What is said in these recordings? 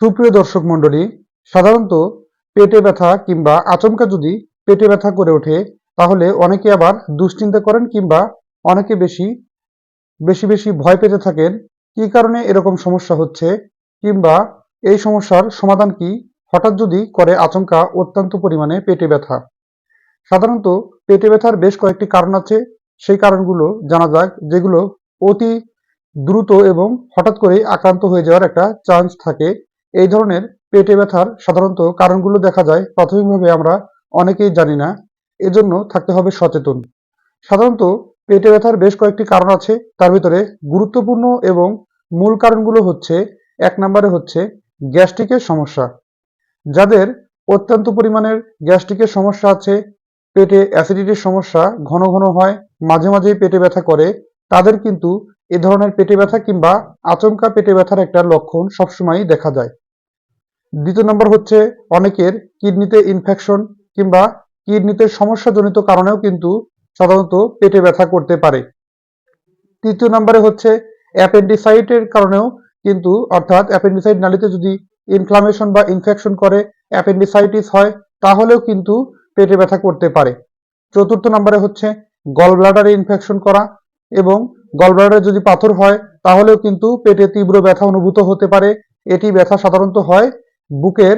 সুপ্রিয় দর্শক মণ্ডলী, সাধারণত পেটে ব্যথা কিংবা আচমকা যদি পেটে ব্যথা করে ওঠে, তাহলে অনেকে আবার দুশ্চিন্তা করেন কিংবা অনেকে বেশি বেশি বেশি ভয় পেতে থাকেন। কী কারণে এরকম সমস্যা হচ্ছে? কিংবা এই সমস্যার সমাধান কি? হঠাৎ যদি করে আচমকা অত্যন্ত পরিমাণে পেটে ব্যথা। সাধারণত পেটে ব্যথার বেশ কয়েকটি কারণ আছে। সেই কারণগুলো জানা যাক, যেগুলো অতি দ্রুত এবং হঠাৎ করেই আক্রান্ত হয়ে যাওয়ার একটা চান্স থাকে। এই ধরনের পেটে ব্যথার সাধারণত কারণগুলো দেখা যায়, প্রাথমিকভাবে আমরা অনেকেই জানি না। এজন্য থাকতে হবে সচেতন। সাধারণত পেটে ব্যথার বেশ কয়েকটি কারণ আছে। তার ভিতরে গুরুত্বপূর্ণ এবং মূল কারণগুলো হচ্ছে, এক নম্বরে হচ্ছে গ্যাস্ট্রিকের সমস্যা। যাদের অত্যন্ত পরিমাণের গ্যাস্ট্রিকের সমস্যা আছে, পেটে অ্যাসিডিটির সমস্যা ঘন ঘন হয়, মাঝে মাঝেই পেটে ব্যথা করে, তাদের কিন্তু এ ধরনের পেটে ব্যথা কিংবা আচমকা পেটে ব্যথার একটা লক্ষণ সবসময়ই দেখা যায়। দ্বিতীয় নম্বর হচ্ছে অনেকের কিডনিতে ইনফেকশন কিংবা কিডনিতে সমস্যাজনিত কারণেও কিন্তু সাধারণত পেটে ব্যথা করতে পারে। তৃতীয় নম্বরে হচ্ছে অ্যাপেন্ডিসাইটের কারণেও কিন্তু, অর্থাৎ অ্যাপেন্ডিসাইট নালিতে যদি ইনফ্লামেশন বা ইনফেকশন করে, অ্যাপেন্ডিসাইটিস হয়, তাহলেও কিন্তু পেটে ব্যথা করতে পারে। চতুর্থ নম্বরে হচ্ছে গল ব্লাডারে ইনফেকশন করা এবং গল ব্লাডারে যদি পাথর হয়, তাহলেও কিন্তু পেটে তীব্র ব্যথা অনুভূত হতে পারে। এটি ব্যথা সাধারণত হয় বুকের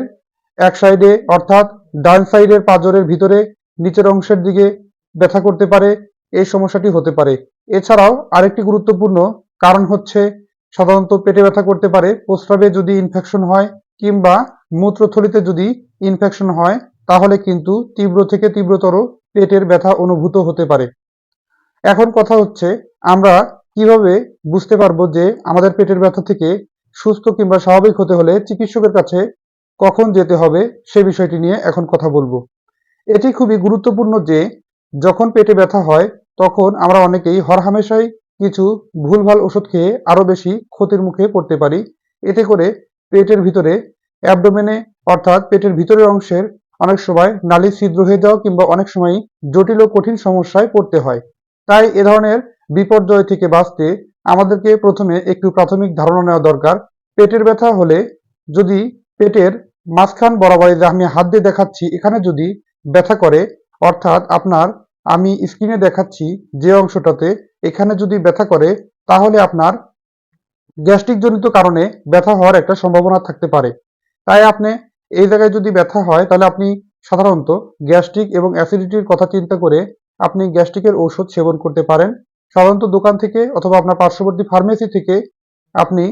এক সাইডে, অর্থাৎ ডান সাইডের পাঁজরের ভিতরে, নিচের অংশের দিকে ব্যথা করতে পারে, এই সমস্যাটি হতে পারে। এছাড়াও আরেকটি গুরুত্বপূর্ণ কারণ হচ্ছে, সাধারণত পেটে ব্যথা করতে পারে, প্রস্রাবে যদি ইনফেকশন হয় কিংবা মূত্রথলিতে যদি ইনফেকশন হয়, তাহলে কিন্তু তীব্র থেকে তীব্রতর পেটের ব্যথা অনুভূত হতে পারে। এখন কথা হচ্ছে, আমরা কীভাবে বুঝতে পারব যে আমাদের পেটের ব্যথা থেকে সুস্থ কিংবা স্বাভাবিক হতে হলে চিকিৎসকের কাছে কখন যেতে হবে সে বিষয়টি নিয়ে এখন কথা বলব। এটি খুবই গুরুত্বপূর্ণ যে, যখন পেটে ব্যথা হয়, তখন আমরা অনেকেই হরহামেশাই কিছু ভুলভাল ওষুধ খেয়ে আরও বেশি ক্ষতির মুখে পড়তে পারি। এতে করে পেটের ভিতরে অ্যাবডোমেনে, অর্থাৎ পেটের ভিতরের অংশের অনেক সময় নালী ছিদ্র হয়ে যাওয়া কিংবা অনেক সময় জটিল ও কঠিন সমস্যায় পড়তে হয়। তাই এ ধরনের বিপর্যয় থেকে বাঁচতে আমাদেরকে প্রথমে একটু প্রাথমিক ধারণা নেওয়া দরকার। পেটের ব্যথা হলে যদি পেটের মাঝখান বরাবর যে আমি হাত দিয়ে দেখাচ্ছি, এখানে যদি ব্যথা করে, অর্থাৎ আপনার আমি স্ক্রিনে দেখাচ্ছি যে অংশটাতে এখানে যদি ব্যথা করে, তাহলে আপনার গ্যাস্ট্রিক জনিত কারণে ব্যথা হওয়ার একটা সম্ভাবনা থাকতে পারে। তাই আপনি এই জায়গায় যদি ব্যথা হয়, তাহলে আপনি সাধারণত গ্যাস্ট্রিক এবং অ্যাসিডিটির কথা চিন্তা করে আপনি গ্যাস্ট্রিকের ঔষধ সেবন করতে পারেন। সাধারণত দোকান থেকে অথবা আপনার পার্শ্ববর্তী ফার্মেসি থেকে আপনি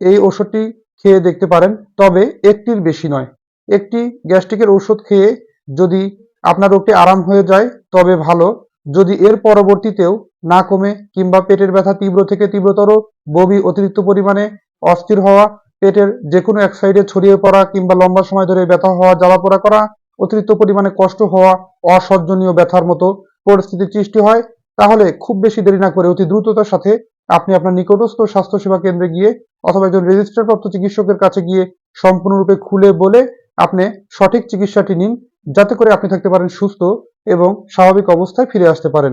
এই ওষুধটি খেয়ে দেখতে পারেন। তবে একটির বেশি নয়। একটি গ্যাস্ট্রিকের ওষুধ খেয়ে যদি আপনার রোগটি আরাম হয়ে যায়, তবে ভালো। যদি এর পরবর্তীতেও না কমে কিংবা পেটের ব্যথা তীব্র থেকে তীব্রতর, বমি অতিরিক্ত পরিমাণে অস্থির হওয়া, পেটের যে কোনো এক সাইডে ছড়িয়ে পড়া কিংবা লম্বা সময় ধরে ব্যথা হওয়া, জ্বালা পোড়া করা, অতিরিক্ত পরিমাণে কষ্ট হওয়া, অসহ্যনীয় ব্যথার মতো পরিস্থিতির সৃষ্টি হয়। তাহলে খুব বেশি দেরি না করে অতি দ্রুততার সাথে আপনি আপনার নিকটস্থ স্বাস্থ্যসেবা কেন্দ্রে গিয়ে অথবা একজন রেজিস্টারপ্রাপ্ত চিকিৎসকের কাছে গিয়ে সম্পূর্ণরূপে খুলে বলে আপনি সঠিক চিকিৎসাটি নিন, যাতে করে আপনি থাকতে পারেন সুস্থ এবং স্বাভাবিক অবস্থায় ফিরে আসতে পারেন।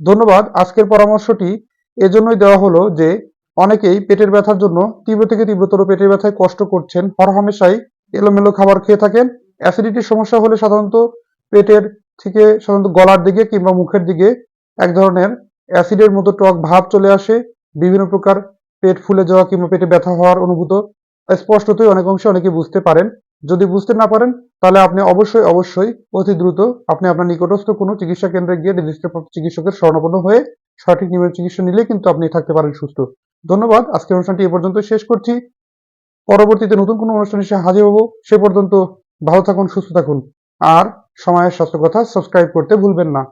ধন্যবাদ। আজকের পরামর্শটি এজন্যই দেওয়া হলো যে অনেকেই পেটের ব্যথার জন্য তীব্র থেকে তীব্রতর পেটের ব্যথায় কষ্ট করছেন হরহামেশাই এলোমেলো খাবার খেয়ে থাকেন। অ্যাসিডিটির সমস্যা হলে সাধারণত পেটের থেকে সাধারণত গলার দিকে কিংবা মুখের দিকে এক ধরনের অ্যাসিডের মতো টক ভাব চলে আসে, বিভিন্ন প্রকার পেট ফুলে যাওয়া কিংবা পেটে ব্যথা হওয়ার অনুভূত। স্পষ্টতই অনেক অংশে অনেকে বুঝতে পারেন। যদি বুঝতে না পারেন, তাহলে আপনি অবশ্যই অবশ্যই অতি দ্রুত আপনি আপনার নিকটস্থ কোনো চিকিৎসা কেন্দ্রে গিয়ে রেজিস্টারপ্রাপ্ত চিকিৎসকের শরণাপন্ন হয়ে সঠিক নিয়মের চিকিৎসা নিলে কিন্তু আপনি থাকতে পারেন সুস্থ। ধন্যবাদ, আজকের অনুষ্ঠানটি এ পর্যন্ত শেষ করছি। পরবর্তীতে নতুন কোনো অনুষ্ঠান এসে হাজির হব, সে পর্যন্ত ভালো থাকুন, সুস্থ থাকুন। আর সময়ের স্বাস্থ্য কথা সাবস্ক্রাইব করতে ভুলবেন না।